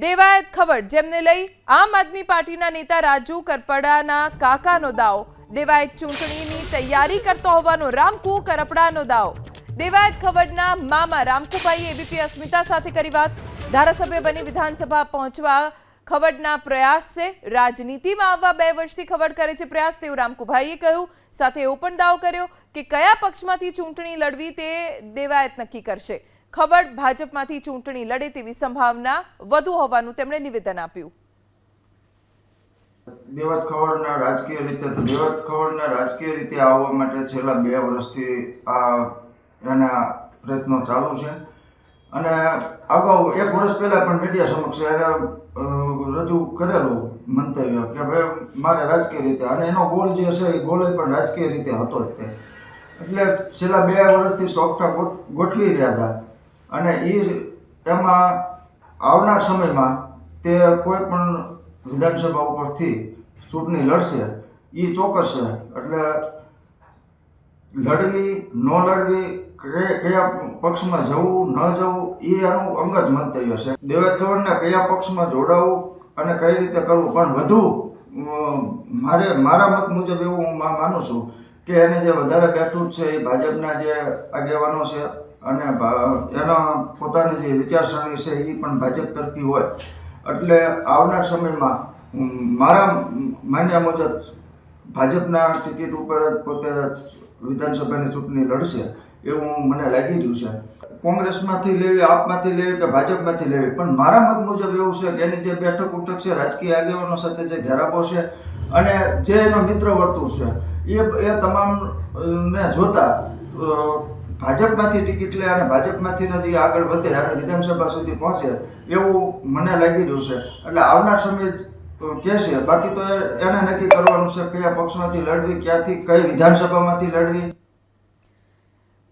દેવાયત ખબર, જેમને લઈ આમ આદમી પાર્ટીના નેતા રાજુ કરપડાના કાકાનો દાવો. દેવાયત ચૂંટણીની તૈયારી કરતો હોવાનો રામકુ કરપડાનો દાવો. દેવાયત ખબરના મામા રામકુભાઈ એબીપી અસ્મિતા સાથે કરી વાત. ધારાસભ્ય બની વિધાનસભા પહોંચવા ખવડના પ્રયાસ છે. રાજનીતિમાં આવવા બે વર્ષથી ખવડ કરે છે પ્રયાસ, તેવું રામકુભાઈએ કહ્યું. સાથે એવો પણ દાવો કર્યો કે કયા પક્ષમાંથી ચૂંટણી લડવી તે દેવાયત નક્કી કરશે. ખવડ ભાજપમાંથી ચૂંટણી લડે તેવી સંભાવના વધુ હોવાનું તેમણે નિવેદન આપ્યું. દેવત ખવડના રાજકીય રીતે દેવત ખવડના રાજકીય રીતે આવવા માટે છેલ્લા બે વર્ષથી આ એના પ્રયત્નો ચાલુ છે. અને અગાઉ એક વર્ષ પહેલાં પણ મીડિયા સમક્ષ એને રજૂ કરેલું મંતવ્ય કે ભાઈ મારે રાજકીય રીતે, અને એનો ગોલ જે હશે એ ગોલ પણ રાજકીય રીતે હતો જ તે. એટલે છેલ્લા બે વર્ષથી સોફ્ટા ગોઠ- ગોઠવી રહ્યા હતા. અને એ એમાં આવનાર સમયમાં તે કોઈ પણ વિધાનસભા ઉપરથી ચૂંટણી લડશે એ ચોક્કસ. છે એટલે લડવી, ન લડવી કયા પક્ષમાં જવું, ન જવું એ એનું અંગત મંતવ્ય છે. દેવેદ કયા પક્ષમાં જોડાવું અને કઈ રીતે કરવું? પણ વધુ મારે, મારા મત મુજબ એવું હું માનું છું કે એને જે વધારે બેઠું છે એ ભાજપના જે આગેવાનો છે અને એના પોતાની જે વિચારસરણી છે એ પણ ભાજપ તરફી હોય. એટલે આવનાર સમયમાં મારા માન્યા મુજબ ભાજપના ટિકિટ ઉપર જ પોતે વિધાનસભાની ચૂંટણી લડશે એવું મને લાગી રહ્યું છે. કોંગ્રેસમાંથી લેવી, આપમાંથી લેવી કે ભાજપમાંથી લેવી? પણ મારા મત મુજબ એવું છે કે એની જે બેઠક ઉઠક છે, રાજકીય આગેવાનો સાથે જે ઘેરાબો છે અને જે એનો મિત્ર વર્તુળ છે એ એ તમામ ને જોતા ભાજપમાંથી ટિકિટ લે અને ભાજપમાંથી જે આગળ વધે અને વિધાનસભા સુધી પહોંચે, એવું મને લાગી રહ્યું છે. એટલે આવનાર સમય કહેશે. બાકી તો એને નક્કી કરવાનું છે કયા પક્ષમાંથી લડવી, ક્યાંથી, કઈ વિધાનસભામાંથી લડવી.